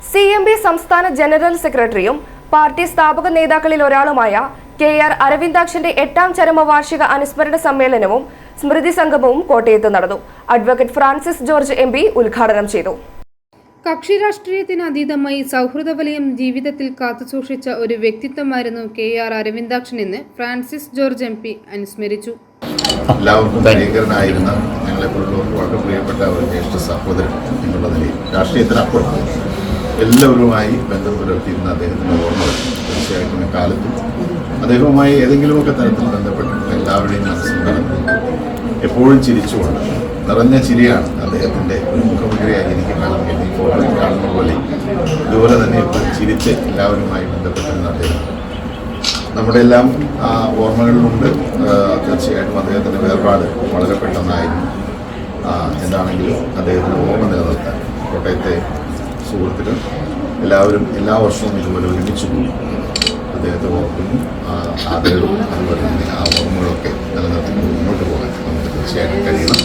C M P സംസ്ഥാന general സെക്രട്ടറിയും party സ്ഥാപക നേതാക്കളിൽ ഒരാളുമായ കെ ആർ അരവിന്ദാക്ഷന്റെ എട്ടാം ചരമവാർഷിക അനുസ്മരണ സമ്മേളനവും സ്മൃതി സംഗമവും കോട്ടയത്ത് നടന്നു. Advocate Francis George M P ഉദ്ഘാടനം ചെയ്തു. കക്ഷി രാഷ്ട്രീയത്തിന് അതീതമായി സൗഹൃദ വലയം ജീവിതത്തിൽ കാത്തുസൂക്ഷിച്ച ഒരു വ്യക്തിത്വമായിരുന്നു കെ ആർ അരവിന്ദാക്ഷൻ എന്ന് ഫ്രാൻസിസ് ജോർജ് എം പി അനുസ്മരിച്ചു. എല്ലാവർക്കും പ്രിയങ്കരനായിരുന്ന ഞങ്ങളെപ്പോലുള്ളവർക്ക് വളരെ പ്രിയപ്പെട്ട ഒരു ജ്യേഷ്ഠ സഹോദരൻ എന്നുള്ള നിലയിൽ രാഷ്ട്രീയത്തിനപ്പുറം എല്ലാവരുമായി ബന്ധം പുലർത്തിയിരുന്ന അദ്ദേഹത്തിന്റെ ഓർമ്മകൾ തീർച്ചയായിട്ടും കാലത്ത് അദ്ദേഹവുമായി ഏതെങ്കിലുമൊക്കെ തരത്തിൽ ബന്ധപ്പെട്ടിട്ടുള്ള എല്ലാവരുടെയും മനസ്സിൽ നടന്നു എപ്പോഴും ചിരിച്ചുകൊണ്ട് നിറഞ്ഞ ചിരിയാണ് അദ്ദേഹത്തിന്റെ ഒരു മുഖമുദ്രയായി എനിക്ക് കാണാൻ കഴിയും ഈ ഫോട്ടോയിൽ കാണുന്ന പോലെ ഇതുപോലെ തന്നെ എപ്പോഴും ചിരിച്ച് എല്ലാവരുമായി ബന്ധപ്പെട്ടിരുന്ന അദ്ദേഹം. നമ്മുടെ എല്ലാം ആ, ഓർമ്മകളിലുണ്ട്. തീർച്ചയായിട്ടും അദ്ദേഹത്തിന്റെ വേർപാട് വളരെ പെട്ടെന്നായിരുന്നു. എന്താണെങ്കിലും അദ്ദേഹത്തിന്റെ ഓർമ്മ നിലനിർത്താൻ കോട്ടയത്തെ സുഹൃത്തുക്കൾ എല്ലാവരും എല്ലാ വർഷവും ഇതുപോലെ ഒരുമിച്ച് പോകും അദ്ദേഹത്തെ ഓർക്കുന്നു. ആദരവും അതുപോലെ തന്നെ ആ ഓർമ്മകളൊക്കെ നിലനിർത്തി മുന്നോട്ട് പോകാൻ നമുക്ക് തീർച്ചയായിട്ടും കഴിയണം.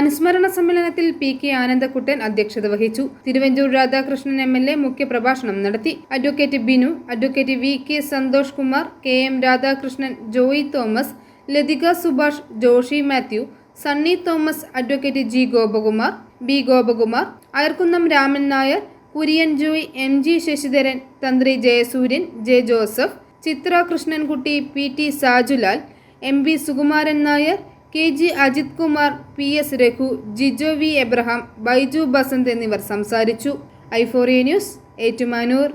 അനുസ്മരണ സമ്മേളനത്തിൽ പി കെ ആനന്ദക്കുട്ടൻ അധ്യക്ഷത വഹിച്ചു. Thiruvanchoor Radhakrishnan M L A മുഖ്യപ്രഭാഷണം നടത്തി. Advocate Binu advocate V K Santhosh Kumar K M Radhakrishnan Joy Thomas Lathika Subhash Joshy Mathew Sunny Thomas advocate G Gopakumar B Gopakumar Ayarkunnam Raman Nair Kurian Joy M G Sasidharan Thanthri Jayasooryan J Joseph Chitra Krishnankutty P T Sajulal M V Sukumaran Nair K G Ajith Kumar P S Raghu Jijo V Abraham Baiju Basanth എന്നിവർ സംസാരിച്ചു. ഐഫോറിയ news Ettumanoor.